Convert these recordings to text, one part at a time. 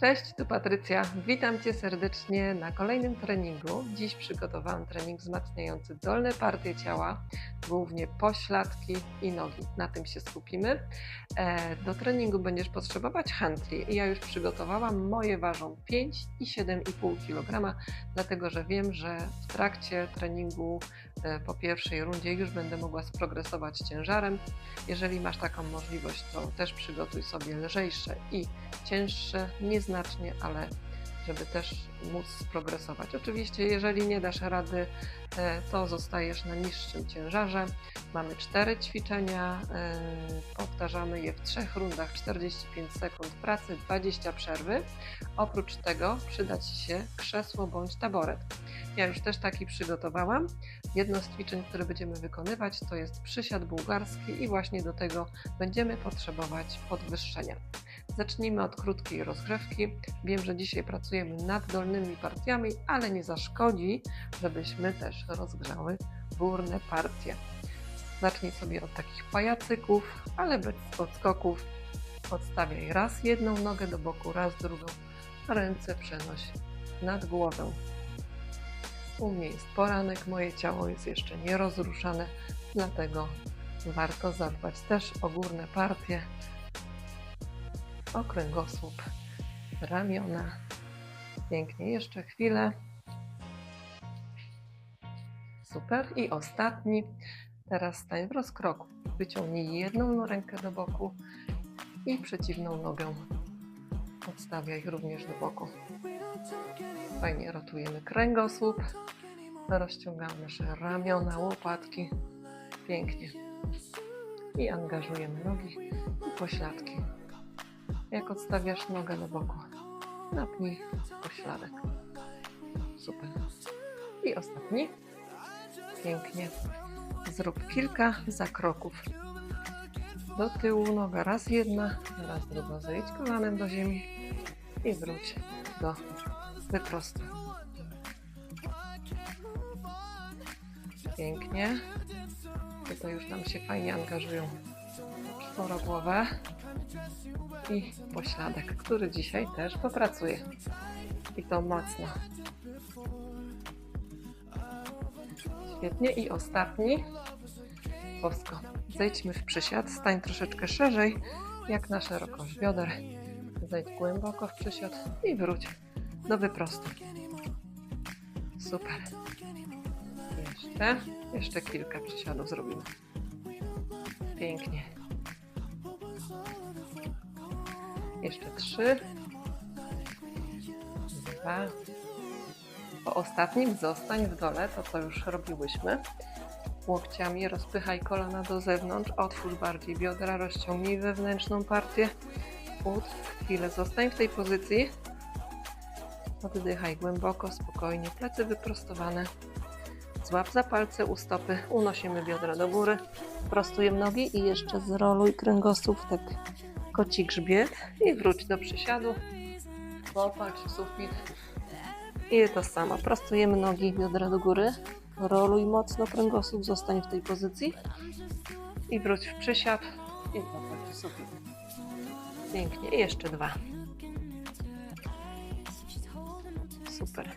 Cześć, tu Patrycja. Witam Cię serdecznie na kolejnym treningu. Dziś przygotowałam trening wzmacniający dolne partie ciała, głównie pośladki i nogi. Na tym się skupimy. E, Do treningu będziesz potrzebować handli. Ja już przygotowałam. Moje ważą 5 i 7,5 kg, dlatego że wiem, że w trakcie treningu e, po pierwszej rundzie już będę mogła sprogresować ciężarem. Jeżeli masz taką możliwość, to też przygotuj sobie lżejsze i cięższe, ale żeby też móc sprogresować. Oczywiście, jeżeli nie dasz rady, e, to zostajesz na niższym ciężarze. Mamy cztery ćwiczenia, e, powtarzamy je w trzech rundach 45 sekund pracy, 20 przerwy. Oprócz tego przyda Ci się krzesło bądź taboret. Ja już też taki przygotowałam. Jedno z ćwiczeń, które będziemy wykonywać, to jest przysiad bułgarski i właśnie do tego będziemy potrzebować podwyższenia. Zacznijmy od krótkiej rozgrzewki. Wiem, że dzisiaj pracujemy nad dolnymi partiami, ale nie zaszkodzi, żebyśmy też rozgrzały górne partie. Zacznij sobie od takich pajacyków, ale bez podskoków. Odstawiaj raz jedną nogę do boku, raz drugą. Ręce przenoś nad głowę. U mnie jest poranek, moje ciało jest jeszcze nierozruszane, dlatego warto zadbać też o górne partie, o kręgosłup, ramiona. Pięknie, jeszcze chwilę. Super. I ostatni. Teraz stań w rozkroku. Wyciągnij jedną rękę do boku i przeciwną nogę. Odstawiaj również do boku. Fajnie rotujemy kręgosłup. Rozciągamy nasze ramiona, łopatki. Pięknie. I angażujemy nogi i pośladki. Jak odstawiasz nogę do boku, napnij pośladek. Super. I ostatni. Pięknie. Zrób kilka zakroków. Do tyłu noga raz jedna, raz druga. Zejdź kolanem do ziemi i wróć do wyprostu. Pięknie. Tutaj już nam się fajnie angażują czworogłowe i pośladek, który dzisiaj też popracuje. I to mocno. Świetnie. I ostatni. Bosko. Zejdźmy w przysiad. Stań troszeczkę szerzej, jak na szerokość bioder. Zejdź głęboko w przysiad i wróć do wyprostu. Super. Jeszcze, jeszcze kilka przysiadów zrobimy. Pięknie. Jeszcze trzy. Dwa. Po ostatnim zostań w dole, to co już robiłyśmy. Łokciami rozpychaj kolana do zewnątrz, otwórz bardziej biodra, rozciągnij wewnętrzną partię. Ud, chwilę zostań w tej pozycji. Oddychaj głęboko, spokojnie, plecy wyprostowane. Złap za palce u stopy, unosimy biodra do góry, prostujemy nogi i jeszcze zroluj kręgosłup, tak koci grzbiet i wróć do przysiadu. Popatrz w sufit. I to samo. Prostujemy nogi, biodra do góry. Roluj mocno kręgosłup, zostań w tej pozycji. I wróć w przysiad. I popatrz w sufit. Pięknie. I jeszcze dwa. Super.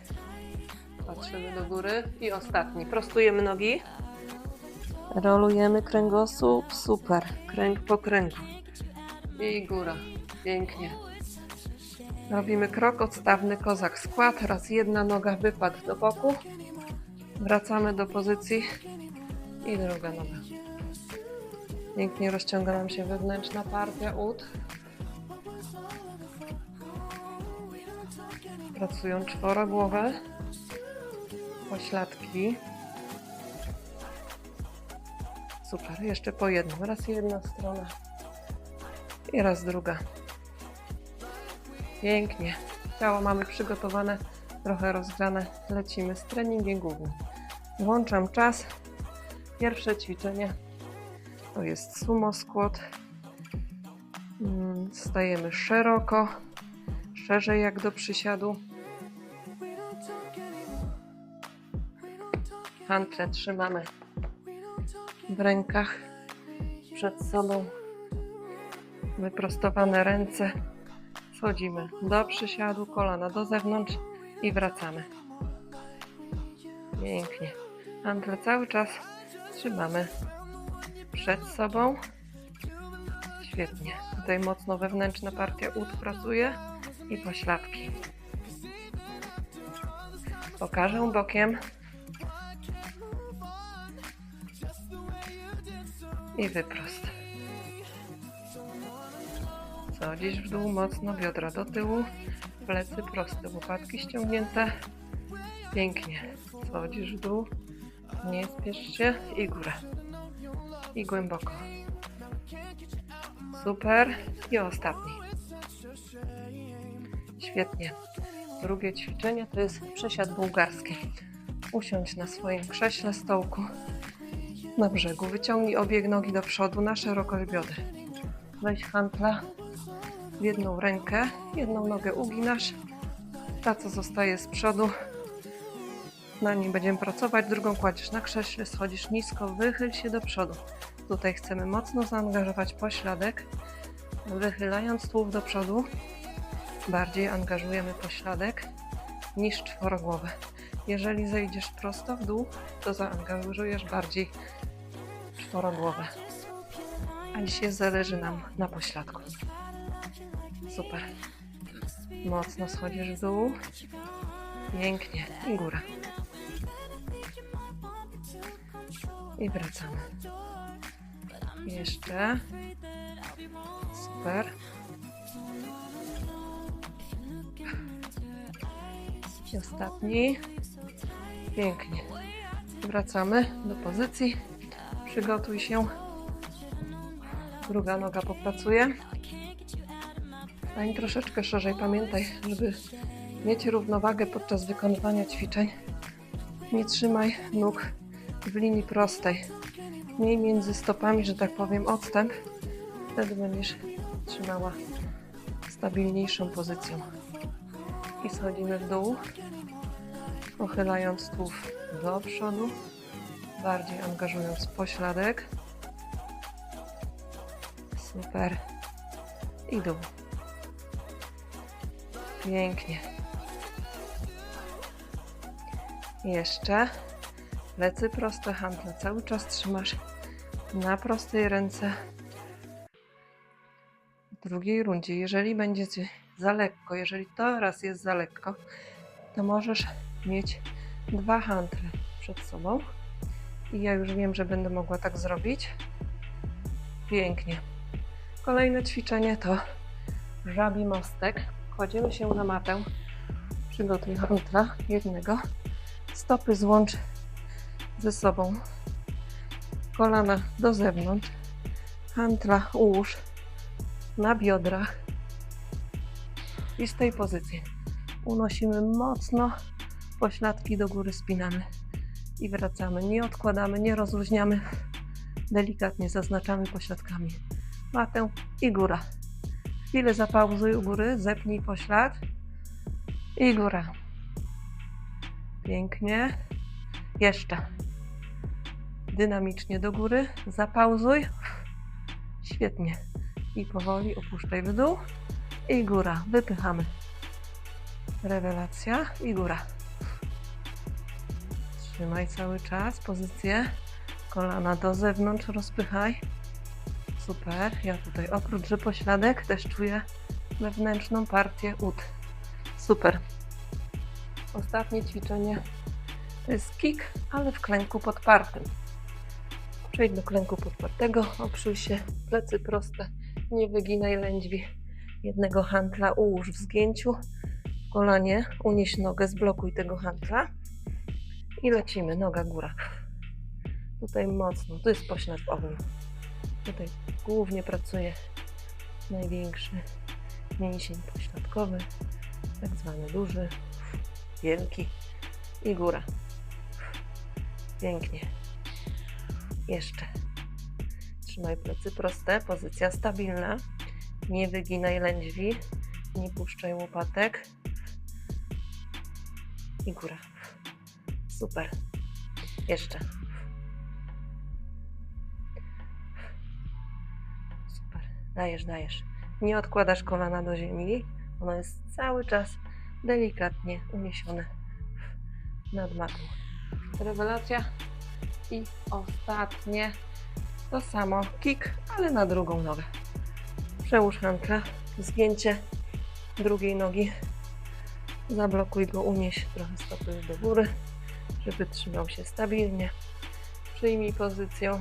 Patrzymy do góry. I ostatni. Prostujemy nogi. Rolujemy kręgosłup. Super. Kręg po kręgu. I góra. Pięknie. Robimy krok odstawny kozak skład. Raz jedna noga wypadł do boku. Wracamy do pozycji. I druga noga. Pięknie rozciąga nam się wewnętrzna partia ud. Pracują czworogłowe. Pośladki. Super. Jeszcze po jednym. Raz jedna strona i raz druga. Pięknie. Ciało mamy przygotowane, trochę rozgrzane. Lecimy z treningiem głównym. Włączam czas. Pierwsze ćwiczenie to jest sumo squat. Mm, Stajemy szeroko, szerzej jak do przysiadu. Hantle trzymamy w rękach przed sobą wyprostowane ręce, Schodzimy do przysiadu, kolana do zewnątrz i wracamy. Pięknie. Handle cały czas trzymamy przed sobą. Świetnie. Tutaj mocno wewnętrzna partia ud pracuje i pośladki. Pokażę bokiem. I wyprost. Schodzisz w dół mocno, biodra do tyłu, plecy proste, łopatki ściągnięte. Pięknie. Schodzisz w dół, nie spiesz się i górę. I głęboko. Super. I ostatni. Świetnie. Drugie ćwiczenie to jest przesiad bułgarski. Usiądź na swoim krześle, stołku na brzegu. Wyciągnij obie nogi do przodu na szerokość biodry. Weź hantla jedną rękę, jedną nogę uginasz. Ta, co zostaje z przodu, na nim będziemy pracować. Drugą kładziesz na krześle, schodzisz nisko, wychyl się do przodu. Tutaj chcemy mocno zaangażować pośladek. Wychylając tułów do przodu, bardziej angażujemy pośladek niż czworogłowę. Jeżeli zejdziesz prosto w dół, to zaangażujesz bardziej czworogłowę. A dzisiaj zależy nam na pośladku. Super. Mocno schodzisz w dół. Pięknie. I góra. I wracamy. Jeszcze. Super. I ostatni. Pięknie. Wracamy do pozycji. Przygotuj się. Druga noga popracuje. Stań troszeczkę szerzej. Pamiętaj, żeby mieć równowagę podczas wykonywania ćwiczeń. Nie trzymaj nóg w linii prostej. Miej między stopami, że tak powiem, odstęp. Wtedy będziesz trzymała stabilniejszą pozycją. I schodzimy w dół, pochylając tułów do przodu, bardziej angażując pośladek. Super. I dół. Pięknie. Jeszcze. Plecy proste, handle cały czas trzymasz na prostej ręce. W drugiej rundzie, jeżeli będzie ci za lekko, jeżeli teraz jest za lekko, to możesz mieć dwa handle przed sobą. I ja już wiem, że będę mogła tak zrobić. Pięknie. Kolejne ćwiczenie to żabi mostek. Kładziemy się na matę. Przygotuj handla jednego. Stopy złącz ze sobą. Kolana do zewnątrz. Handla ułóż na biodrach. I z tej pozycji unosimy mocno pośladki do góry, spinamy i wracamy. Nie odkładamy, nie rozluźniamy. Delikatnie zaznaczamy pośladkami matę i góra. Chwilę zapauzuj u góry, zepnij poślad i góra. Pięknie. Jeszcze. Dynamicznie do góry, zapauzuj. Świetnie. I powoli opuszczaj w dół i góra. Wypychamy. Rewelacja i góra. Trzymaj cały czas pozycję. Kolana do zewnątrz rozpychaj. Super. Ja tutaj oprócz że pośladek też czuję wewnętrzną partię ud. Super. Ostatnie ćwiczenie to jest kick, ale w klęku podpartym. Przejdź do klęku podpartego, oprzyj się, plecy proste, nie wyginaj lędźwi. Jednego hantla ułóż w zgięciu, kolanie unieś nogę, zblokuj tego hantla i lecimy, noga góra. Tutaj mocno, tu jest poślad w ogniu. Tutaj głównie pracuje największy mięsień pośladkowy, tak zwany duży, wielki i góra. Pięknie. Jeszcze. Trzymaj plecy proste, pozycja stabilna. Nie wyginaj lędźwi, nie puszczaj łopatek. I góra. Super. Jeszcze. Dajesz, dajesz. Nie odkładasz kolana do ziemi. Ono jest cały czas delikatnie uniesione nad matą. Rewelacja. I ostatnie. To samo. Kick, ale na drugą nogę. Przełóż hanka. Zgięcie drugiej nogi. Zablokuj go, unieś trochę stopy do góry, żeby trzymał się stabilnie. Przyjmij pozycję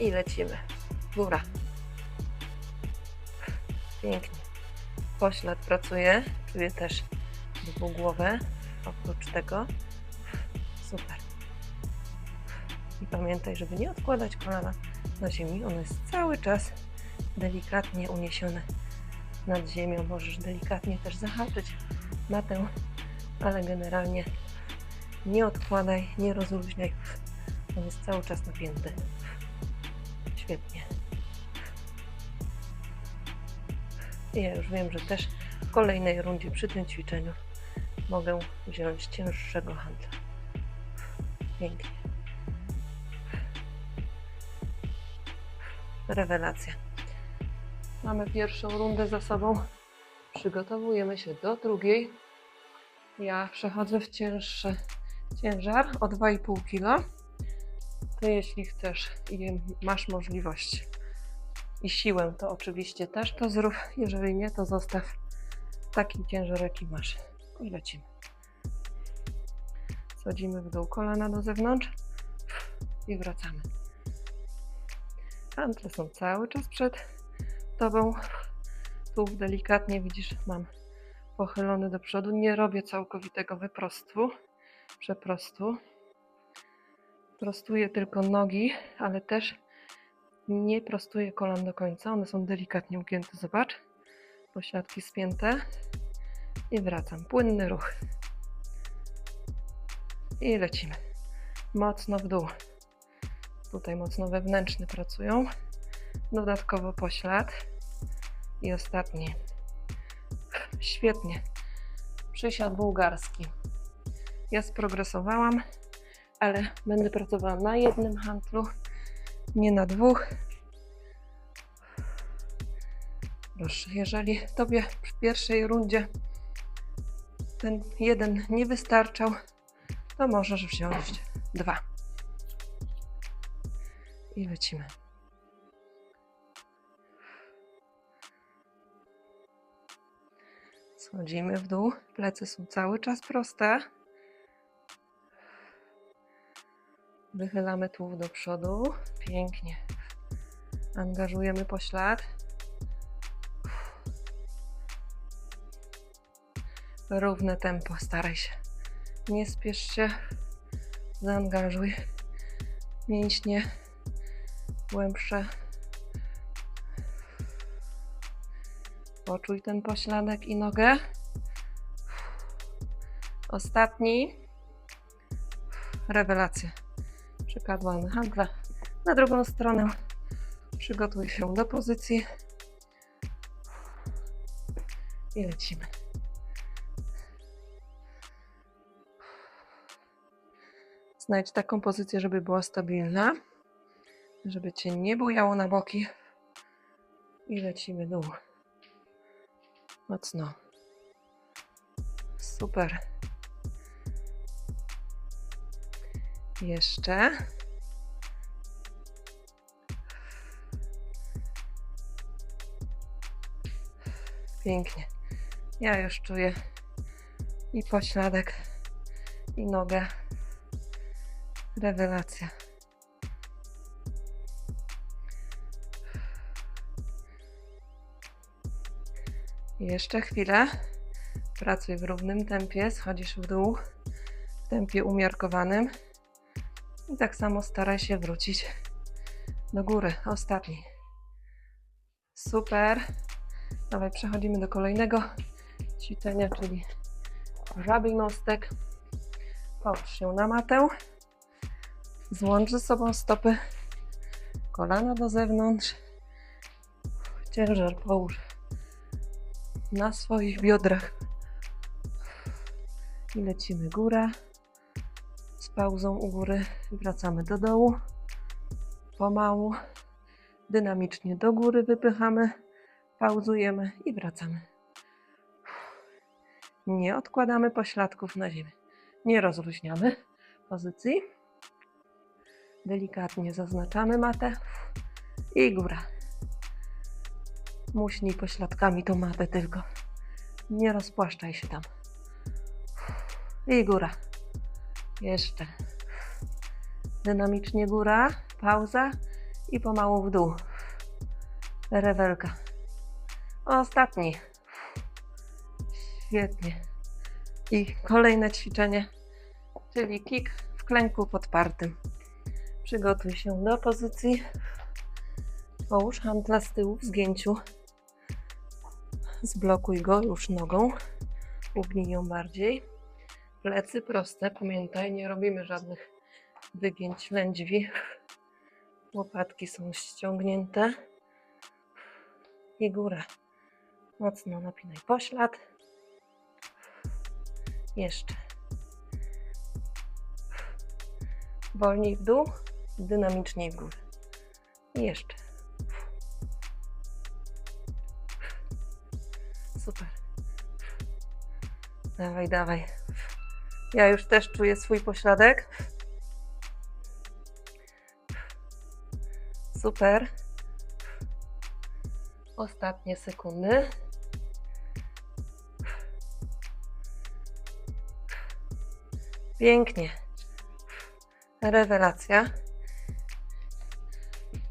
i lecimy. Góra. Pięknie. Poślad pracuje, czuję też dwugłowę oprócz tego. Super. I pamiętaj, żeby nie odkładać kolana na ziemi. Ono jest cały czas delikatnie uniesione nad ziemią. Możesz delikatnie też zahaczyć matę, ale generalnie nie odkładaj, nie rozluźniaj. On jest cały czas napięty. Świetnie. I ja już wiem, że też w kolejnej rundzie przy tym ćwiczeniu mogę wziąć cięższego handla. Pięknie. Rewelacja. Mamy pierwszą rundę za sobą. Przygotowujemy się do drugiej. Ja przechodzę w cięższy ciężar o 2,5 kg. Ty, jeśli chcesz i masz możliwość i siłę, to oczywiście też to zrób. Jeżeli nie, to zostaw taki ciężar, jaki masz. I lecimy. Schodzimy w dół kolana do zewnątrz i wracamy. Hantle są cały czas przed tobą. Tu delikatnie widzisz, mam pochylony do przodu. Nie robię całkowitego wyprostu, przeprostu. Prostuję tylko nogi, ale też nie prostuję kolan do końca. One są delikatnie ugięte, zobacz. Pośladki spięte. I wracam. Płynny ruch. I lecimy. Mocno w dół. Tutaj mocno wewnętrzny pracują. Dodatkowo poślad. I ostatni. Świetnie. Przysiad bułgarski. Ja sprogresowałam, ale będę pracowała na jednym handlu, nie na dwóch. Proszę, jeżeli Tobie w pierwszej rundzie ten jeden nie wystarczał, to możesz wziąć dwa. I lecimy. Schodzimy w dół. Plecy są cały czas proste. Wychylamy tułów do przodu. Pięknie. Angażujemy poślad. Równe tempo, staraj się. Nie spiesz się. Zaangażuj mięśnie głębsze. Poczuj ten pośladek i nogę. Ostatni. Rewelacja. Przekładamy handla na drugą stronę. Przygotuj się do pozycji. I lecimy. Znajdź taką pozycję, żeby była stabilna, żeby cię nie bujało na boki. I lecimy dół. Mocno. Super. Jeszcze. Pięknie. Ja już czuję i pośladek, i nogę. Rewelacja. Jeszcze chwilę. Pracuj w równym tempie, schodzisz w dół w tempie umiarkowanym. I tak samo staraj się wrócić do góry. Ostatni. Super. Dawaj, przechodzimy do kolejnego ćwiczenia, czyli żabi mostek. Połóż się na matę. Złącz ze sobą stopy. Kolana do zewnątrz. Ciężar połóż na swoich biodrach. I lecimy górę. Pauzą u góry wracamy do dołu. Pomału. Dynamicznie do góry wypychamy. Pauzujemy i wracamy. Nie odkładamy pośladków na ziemię. Nie rozluźniamy pozycji. Delikatnie zaznaczamy matę i góra. Muśnij pośladkami tą matę tylko. Nie rozpłaszczaj się tam. I góra. Jeszcze. Dynamicznie góra, pauza i pomału w dół. Rewelka. Ostatni. Świetnie. I kolejne ćwiczenie, czyli kick w klęku podpartym. Przygotuj się do pozycji. Połóż handla z tyłu w zgięciu. Zblokuj go już nogą. Ugnij ją bardziej. Plecy proste. Pamiętaj, nie robimy żadnych wygięć lędźwi. Łopatki są ściągnięte. I góra. Mocno napinaj poślad. Jeszcze. Wolniej w dół, dynamiczniej w górę. Jeszcze. Super. Dawaj, dawaj. Ja już też czuję swój pośladek. Super. Ostatnie sekundy. Pięknie. Rewelacja.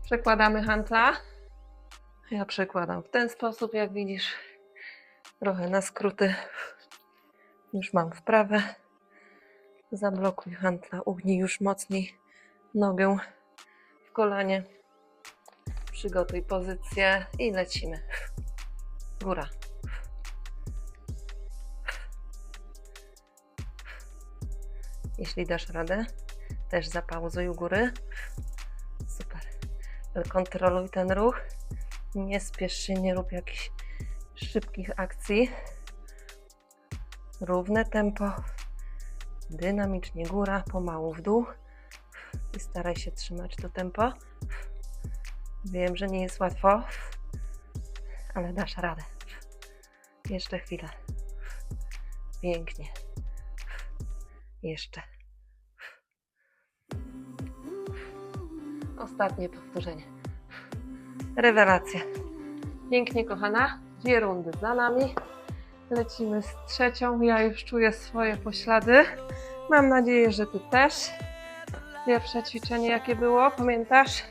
Przekładamy hantla. Ja przekładam w ten sposób, jak widzisz. Trochę na skróty. Już mam wprawę. Zablokuj hantla, ugnij już mocniej nogę w kolanie. Przygotuj pozycję i lecimy. Góra. Jeśli dasz radę, też zapauzuj u góry. Super. Kontroluj ten ruch. Nie spiesz się, nie rób jakichś szybkich akcji. Równe tempo. Dynamicznie góra, pomału w dół. I staraj się trzymać to tempo. Wiem, że nie jest łatwo, ale dasz radę. Jeszcze chwilę. Pięknie. Jeszcze. Ostatnie powtórzenie. Rewelacja. Pięknie, kochana. Dwie rundy za nami. Lecimy z trzecią. Ja już czuję swoje poślady. Mam nadzieję, że Ty też. Pierwsze ćwiczenie, jakie było, pamiętasz?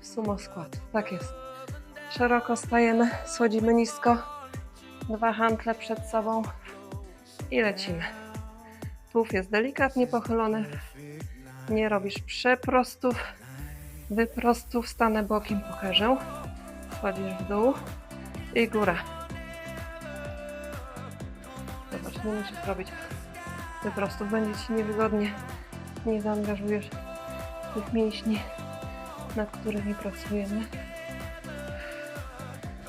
Sumo skład. Tak jest. Szeroko stajemy, schodzimy nisko. Dwa hantle przed sobą i lecimy. Tułów jest delikatnie pochylony. Nie robisz przeprostów, wyprostów. Stanę bokiem, pokażę. Schodzisz w dół i góra. Nie musisz robić wyprostów. Będzie Ci niewygodnie. Nie zaangażujesz tych mięśni, nad którymi pracujemy.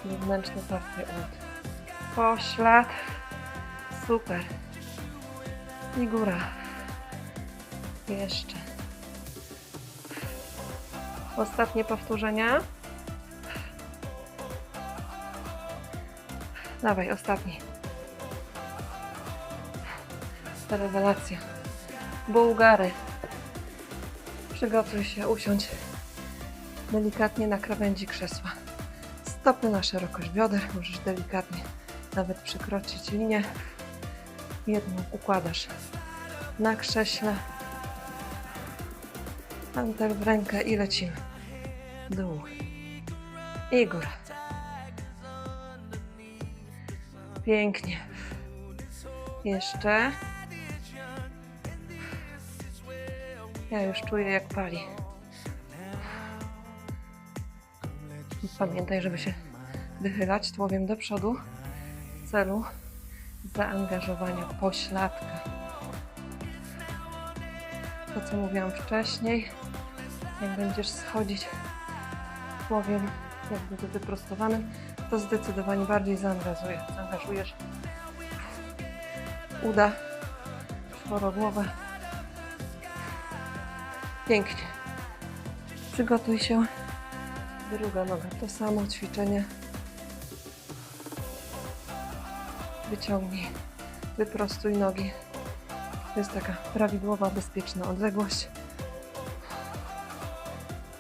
Wewnętrzne partie od poślad. Super. I góra. Jeszcze. Ostatnie powtórzenia. Dawaj, ostatni. Ta rewelacja. Bułgary. Przygotuj się usiąść delikatnie na krawędzi krzesła. Stopy na szerokość bioder. Możesz delikatnie nawet przekroczyć linię. Jedną układasz na krześle. Pantel w rękę i lecimy. Dół. I góra. Pięknie. Jeszcze. Ja już czuję jak pali. Pamiętaj, żeby się wychylać tłowiem do przodu w celu zaangażowania pośladka. To, co mówiłam wcześniej, jak będziesz schodzić tłowiem jakby wyprostowanym, to zdecydowanie bardziej zaangażuje, zaangażujesz uda, czworogłowę. Pięknie. Przygotuj się. Druga noga, to samo ćwiczenie. Wyciągnij. Wyprostuj nogi. To jest taka prawidłowa, bezpieczna odległość.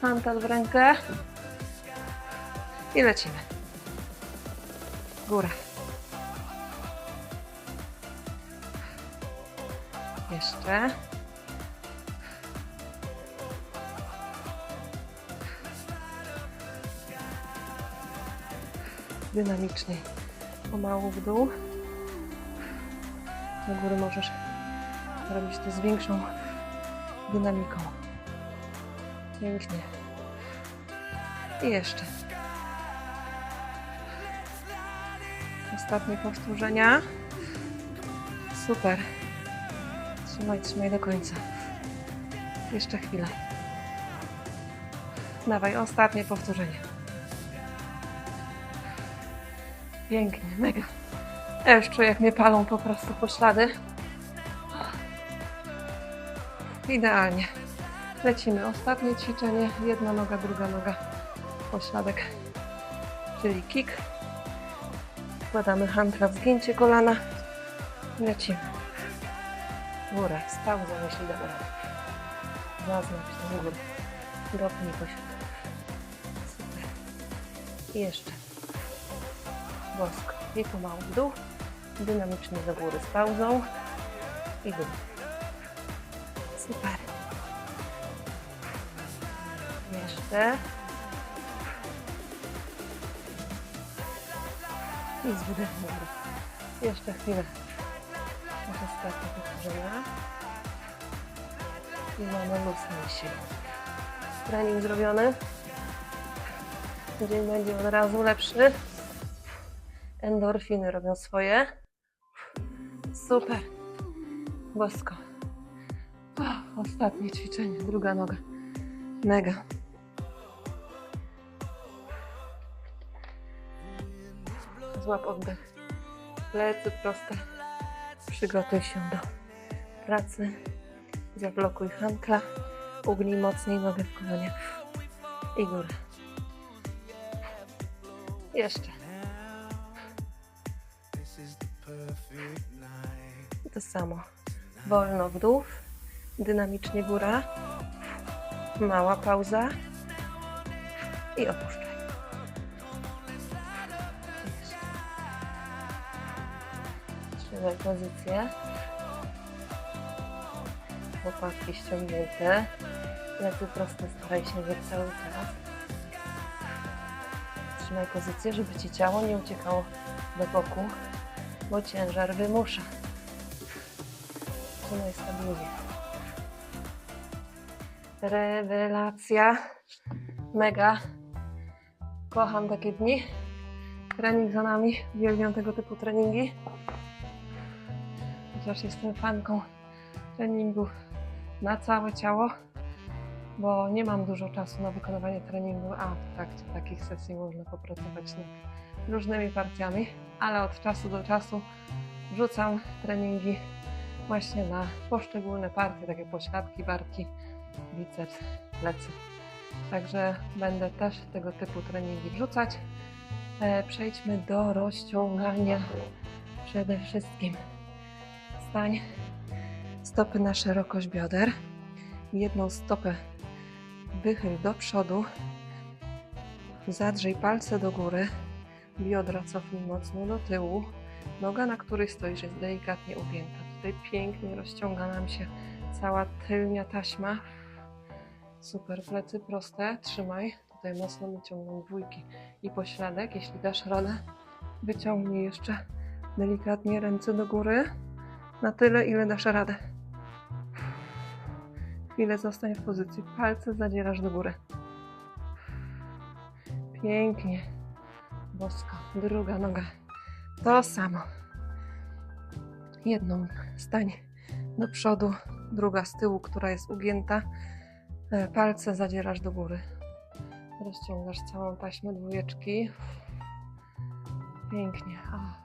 Mantel w rękę. I lecimy. Góra. Jeszcze. Dynamicznie. Pomału w dół. Do góry możesz zrobić to z większą dynamiką. Pięknie. I jeszcze. Ostatnie powtórzenia. Super. Trzymaj, trzymaj do końca. Jeszcze chwilę. Dawaj, ostatnie powtórzenie. Pięknie, mega. Ja już czuję, jak mnie palą po prostu poślady. Idealnie. Lecimy. Ostatnie ćwiczenie. Jedna noga, druga noga. Pośladek, czyli kick. Wkładamy handla w zgięcie kolana. Lecimy. Górę. Z pauzą, jeśli da radę. Zaznacz tę górę. Dopnij posiadek. Super. I jeszcze. Bosko. I pomału w dół. Dynamicznie do góry z pauzą. I dół. Super. Jeszcze. I z góry. Jeszcze chwilę. Już ostatnie powtórzenia. I mamy luz siłę. Trening zrobiony. Dzień będzie od razu lepszy. Endorfiny robią swoje. Super. Bosko. O, ostatnie ćwiczenie, druga noga. Mega. Złap oddech. Plecy proste. Przygotuj się do pracy. Zablokuj handla. Ugnij mocniej nogę w kolonie. I górę. Jeszcze. To samo. Wolno w dół. Dynamicznie góra. Mała pauza. I opuszczaj. Trzymaj pozycję. Łopatki ściągnięte. Plecy proste staraj się mieć cały czas. Trzymaj pozycję, żeby Ci ciało nie uciekało do boku, bo ciężar wymusza. Stabilnie. Rewelacja. Mega. Kocham takie dni. Trening za nami. Uwielbiam tego typu treningi. Chociaż jestem fanką treningu na całe ciało, bo nie mam dużo czasu na wykonywanie treningu, a w trakcie takich sesji można popracować nad różnymi partiami, ale od czasu do czasu wrzucam treningi właśnie na poszczególne partie, takie pośladki, barki, biceps, plecy. Także będę też tego typu treningi wrzucać. E, Przejdźmy do rozciągania przede wszystkim. Stań stopy na szerokość bioder. Jedną stopę wychyl do przodu. Zadrzyj palce do góry. Biodra cofnij mocno do tyłu. Noga, na której stoisz, jest delikatnie ugięta. Tutaj pięknie rozciąga nam się cała tylnia taśma. Super, plecy proste. Trzymaj. Tutaj mocno wyciągnąć dwójki i pośladek. Jeśli dasz radę, wyciągnij jeszcze delikatnie ręce do góry. Na tyle, ile dasz radę. Chwilę zostań w pozycji. Palce zadzierasz do góry. Pięknie. Bosko. Druga noga. To samo. Jedną stań do przodu, druga z tyłu, która jest ugięta. E, Palce zadzierasz do góry. Rozciągasz całą taśmę dwójeczki. Pięknie. A.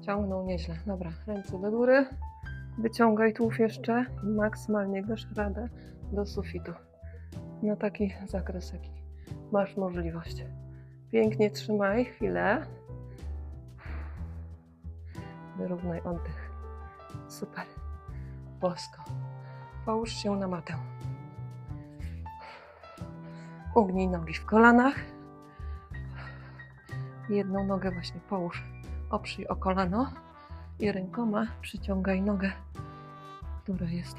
Ciągnął nieźle. Dobra, ręce do góry. Wyciągaj tułów jeszcze i maksymalnie dasz radę do sufitu. Na taki zakres, jaki masz możliwość. Pięknie trzymaj chwilę. Wyrównaj oddech. Super. Bosko. Połóż się na matę. Ugnij nogi w kolanach. Jedną nogę właśnie połóż. Oprzyj o kolano i rękoma przyciągaj nogę, która jest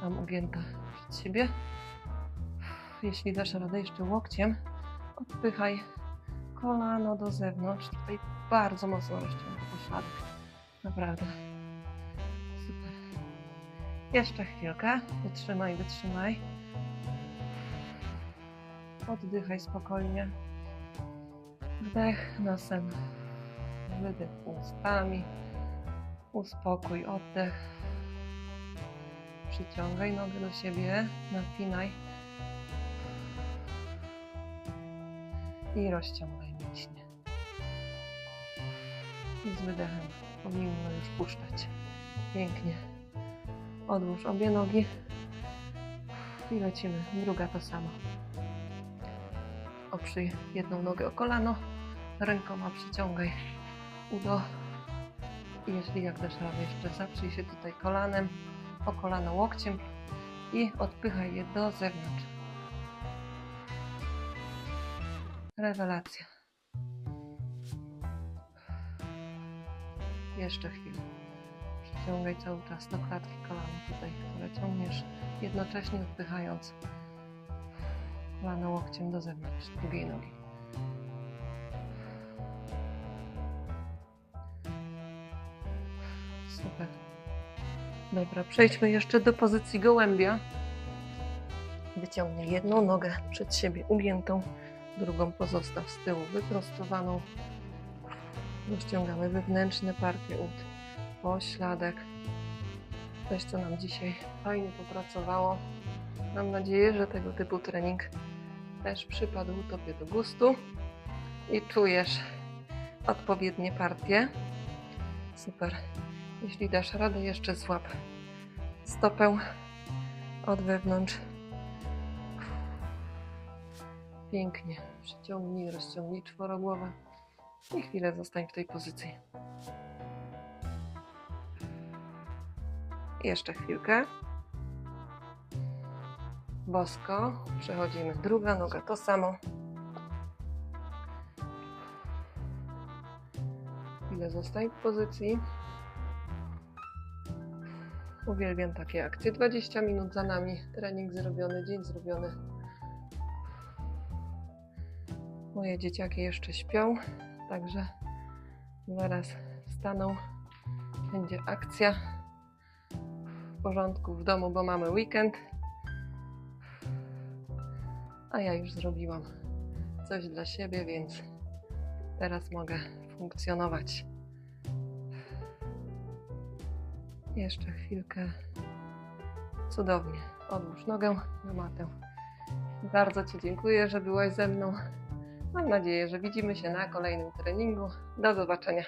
tam ugięta przed siebie. Jeśli dasz radę jeszcze łokciem, odpychaj kolano do zewnątrz. Tutaj bardzo mocno rozciąga Naprawdę. Super. Jeszcze chwilkę. Wytrzymaj, wytrzymaj. Oddychaj spokojnie. Wdech nosem. Wydech ustami. Uspokój oddech. Przyciągaj nogę do siebie. Napinaj. I rozciągaj. I z wydechem powinno już puszczać. Pięknie. Odłóż obie nogi. I lecimy. Druga to samo. Oprzyj jedną nogę o kolano. Rękoma przyciągaj udo. I jeśli jak dasz radę, jeszcze zaprzyj się tutaj kolanem, o kolano łokciem i odpychaj je do zewnątrz. Rewelacja. Jeszcze chwilę. Przyciągaj cały czas do klatki kolana tutaj, które ciągniesz, jednocześnie odpychając kolano łokciem do zewnątrz drugiej nogi. Super. Dobra, przejdźmy jeszcze do pozycji gołębia. Wyciągnij jedną nogę przed siebie ugiętą, drugą pozostaw z tyłu wyprostowaną. Rozciągamy wewnętrzne partie ud, pośladek. Coś, co nam dzisiaj fajnie popracowało. Mam nadzieję, że tego typu trening też przypadł Tobie do gustu i czujesz odpowiednie partie. Super. Jeśli dasz radę, jeszcze złap stopę od wewnątrz. Pięknie. Przyciągnij, rozciągnij czworogłowę i chwilę zostań w tej pozycji. Jeszcze chwilkę. Bosko. Przechodzimy. Druga noga to samo. Chwilę zostań w pozycji. Uwielbiam takie akcje. 20 minut za nami. Trening zrobiony, dzień zrobiony. Moje dzieciaki jeszcze śpią, także zaraz wstaną. Będzie akcja w porządku w domu, bo mamy weekend. A ja już zrobiłam coś dla siebie, więc teraz mogę funkcjonować. Jeszcze chwilkę. Cudownie. Odłóż nogę na matę. Bardzo Ci dziękuję, że byłaś ze mną. Mam nadzieję, że widzimy się na kolejnym treningu. Do zobaczenia.